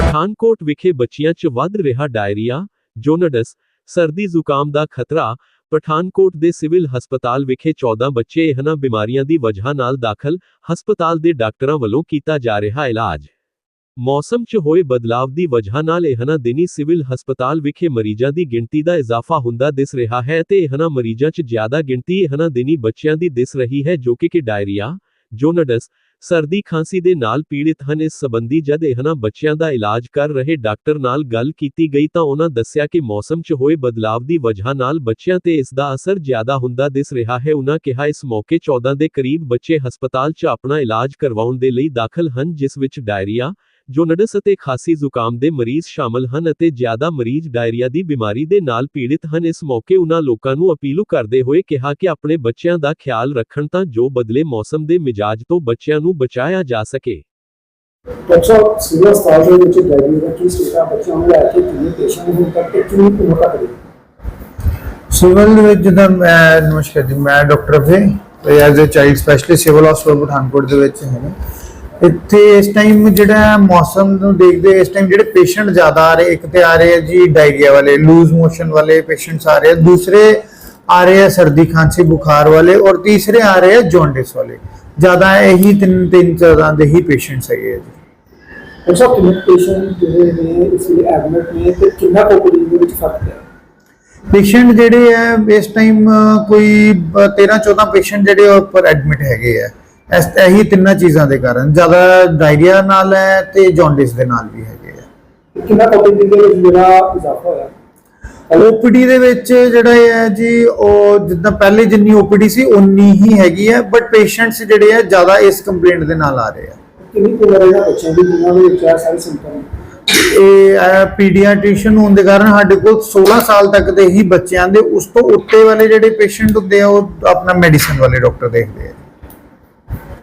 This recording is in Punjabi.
ਪਠਾਨਕੋਟ ਵਿਖੇ ਬੱਚਿਆਂ 'ਚ ਵੱਧ ਰਿਹਾ ਡਾਇਰੀਆ, ਜੋਨਡਸ, ਸਰਦੀ ਜ਼ੁਕਾਮ ਦਾ ਖਤਰਾ, ਪਠਾਨਕੋਟ ਦੇ ਸਿਵਲ ਹਸਪਤਾਲ ਵਿਖੇ 14 ਬੱਚੇ ਇਹਨਾਂ ਬਿਮਾਰੀਆਂ ਦੀ ਵਜ੍ਹਾ ਨਾਲ ਦਾਖਲ ਹਸਪਤਾਲ ਦੇ ਡਾਕਟਰਾਂ ਵੱਲੋਂ ਕੀਤਾ ਜਾ ਰਿਹਾ ਇਲਾਜ। ਮੌਸਮ 'ਚ ਹੋਏ ਬਦਲਾਵ ਦੀ ਵਜ੍ਹਾ ਨਾਲ ਇਹਨਾਂ ਦਿਨੀ ਸਿਵਲ ਹਸਪਤਾਲ ਵਿਖੇ ਮਰੀਜ਼ਾਂ ਦੀ ਗਿਣਤੀ ਦਾ ਇਜ਼ਾਫਾ ਹੁੰਦਾ ਦਿਸ ਰਿਹਾ ਹੈ ਤੇ ਇਹਨਾਂ ਮਰੀਜ਼ਾਂ 'ਚ ਜ਼ਿਆਦਾ ਗਿਣਤੀ ਇਹਨਾਂ ਦਿਨੀ ਬੱਚਿਆਂ ਦੀ ਦਿਸ ਰਹੀ ਹੈ ਜੋ ਕਿ ਕਿ ਡਾਇਰੀਆ, ਜੋਨਡਸ ਸਰਦੀ ਖਾਂਸੀ ਦੇ ਨਾਲ ਪੀੜਿਤ ਹਨ। ਇਸ ਸੰਬੰਧੀ ਜਦ ਇਹਨਾਂ ਬੱਚਿਆਂ ਦਾ ਇਲਾਜ ਕਰ ਰਹੇ ਡਾਕਟਰ ਨਾਲ ਗੱਲ ਕੀਤੀ ਗਈ ਤਾਂ ਉਹਨਾਂ ਦੱਸਿਆ ਕਿ ਮੌਸਮ 'ਚ ਹੋਏ ਬਦਲਾਵ ਦੀ ਵਜ੍ਹਾ ਨਾਲ ਬੱਚਿਆਂ ਤੇ ਇਸ ਦਾ ਅਸਰ ਜ਼ਿਆਦਾ ਹੁੰਦਾ ਦਿਸ ਰਿਹਾ ਹੈ। ਉਹਨਾਂ ਕਿਹਾ, ਇਸ ਮੌਕੇ 14 ਦੇ ਕਰੀਬ ਬੱਚੇ ਹਸਪਤਾਲ 'ਚ ਆਪਣਾ ਇਲਾਜ ਕਰਵਾਉਣ ਦੇ ਲਈ ਦਾਖਲ ਹਨ, ਜਿਸ ਵਿੱਚ ਡਾਇਰੀਆ ਜੋਨਡਸ ਅਤੇ ਖਾਂਸੀ ਜ਼ੁਕਾਮ ਦੇ ਮਰੀਜ਼ ਸ਼ਾਮਲ ਹਨ ਅਤੇ ਜ਼ਿਆਦਾ ਮਰੀਜ਼ ਡਾਇਰੀਆ ਦੀ ਬਿਮਾਰੀ ਦੇ ਨਾਲ ਪੀੜਿਤ ਹਨ ਇਸ ਮੌਕੇ ਉਹਨਾਂ ਲੋਕਾਂ ਨੂੰ ਅਪੀਲ ਕਰਦੇ ਹੋਏ ਕਿਹਾ ਕਿ ਆਪਣੇ ਬੱਚਿਆਂ ਦਾ ਖਿਆਲ ਰੱਖਣ ਤਾਂ ਜੋ ਬਦਲੇ ਮੌਸਮ ਦੇ ਮਿਜਾਜ ਤੋਂ ਬੱਚਿਆਂ ਨੂੰ ਬਚਾਇਆ ਜਾ ਸਕੇ। ਡਾਕਟਰ ਸਾਹਿਬ ਸਿਵਲ ਹਸਪਤਾਲ ਦੇ ਵਿੱਚ ਡਾਇਰੀ ਦਾ ਕੀ ਸਟੇਟ ਬੱਚਿਆਂ ਨੂੰ ਲੈ ਕੇ ਕਿੰਨੇ ਪੇਸ਼ੈਂਟ ਹੁਣ ਤੱਕ ਕਿੰਨੀ ਕੁ ਤੱਕ ਦੇ? ਸਿਵਲ ਦੇ ਵਿੱਚ ਜਿੱਦਾਂ ਮੈਂ ਨਮਸਕਾਰ ਜੀ ਮੈਂ doctor Abhay as a child specialist civil ਹਸਪਤਾਲ ਪਠਾਨਕੋਟ ਦੇ ਵਿੱਚ ਹੈਗਾ। ਇੱਥੇ ਇਸ ਟਾਈਮ ਜਿਹੜਾ ਮੌਸਮ ਨੂੰ ਦੇਖਦੇ ਇਸ ਟਾਈਮ ਜਿਹੜੇ ਪੇਸ਼ੈਂਟ ਜ਼ਿਆਦਾ ਆ ਰਹੇ ਇੱਕ ਤੇ ਆ ਰਹੇ ਜੀ ਡਾਇਰੀਆ ਵਾਲੇ ਲੂਜ਼ ਮੋਸ਼ਨ ਵਾਲੇ ਪੇਸ਼ੈਂਟਸ ਆ ਰਹੇ ਦੂਸਰੇ ਆ ਰਹੇ ਆ ਸਰਦੀ ਖਾਂਸੀ ਬੁਖਾਰ ਵਾਲੇ ਔਰ ਤੀਸਰੇ ਆ ਰਹੇ ਆ ਜੌਂਡਿਸ ਵਾਲੇ। ਜ਼ਿਆਦਾ ਇਹੀ ਤਿੰਨ ਤਿੰਨ ਤਰ੍ਹਾਂ ਦੇ ਹੀ ਪੇਸ਼ੈਂਟਸ ਹੈਗੇ ਆ ਜੀ। ਸਾਹਿਬ ਕਿੰਨੇ ਪੇਸ਼ੈਂਟ ਜਿਹੜੇ ਨੇ ਇਸ ਲਈ ਐਡਮਿਟ ਨੇ ਤੇ ਕਿੰਨਾ ਕੋਪਰੀ ਦੇ ਵਿੱਚ ਫ਼ਰਕ ਹੈ ਪੇਸ਼ੈਂਟ ਜਿਹੜੇ ਆ ਇਸ ਟਾਈਮ ਕੋਈ 13 14 ਪੇਸ਼ੈਂਟ ਜਿਹੜੇ ਉੱਪਰ ਐਡਮਿਟ ਹੈਗੇ ਆ। ਇਸ ਇਹੀ ਤਿੰਨਾਂ ਚੀਜ਼ਾਂ ਦੇ ਕਾਰਨ ਜ਼ਿਆਦਾ ਡਾਇਰੀਆ ਨਾਲ ਹੈ ਤੇ ਜੌਂਡਿਸ ਦੇ ਨਾਲ ਵੀ ਹੈਗੇ ਆ। ਕਿੰਨਾ ਕੋਪਰੀ ਦੇ ਵਿੱਚ ਜਿਹੜਾ ਇਜ਼ਾਫਾ ਹੋਇਆ? ਓਪੀਡੀ ਦੇ ਵਿੱਚ ਜਿਹੜਾ ਹੈ ਜੀ ਉਹ ਜਿੱਦਾਂ ਪਹਿਲੇ ਜਿੰਨੀ ਓਪੀਡੀ ਸੀ ਉਨੀ ਹੀ ਹੈਗੀ ਹੈ ਬਟ ਪੇਸ਼ੈਂਟਸ ਜਿਹੜੇ ਆ ਜ਼ਿਆਦਾ ਇਸ ਕੰਪਲੇਂਟ ਦੇ ਨਾਲ ਆ ਰਹੇ ਆ। ਕਿੰਨੀ ਉਮਰ ਹੈ ਬੱਚਿਆਂ ਦੀ ਜਿਨ੍ਹਾਂ ਦੇ ਵਿੱਚ ਇਹ ਸਾਰੇ ਸਿੰਪਟਮ ਇਹ ਪੀਡੀਆਟ੍ਰੀਸ਼ੀਅਨ ਹੋਣ ਦੇ ਕਾਰਨ ਸਾਡੇ ਕੋਲ 16 ਸਾਲ ਤੱਕ ਦੇ ਹੀ ਬੱਚਿਆਂ ਦੇ ਉਸ ਤੋਂ ਉੱਤੇ ਵਾਲੇ ਜਿਹੜੇ ਪੇਸ਼ੈਂਟ ਹੁੰਦੇ ਆ ਉਹ ਆਪਣਾ ਮੈਡੀਸਨ ਵਾਲੇ ਡਾਕਟਰ ਦੇਖਦੇ ਆ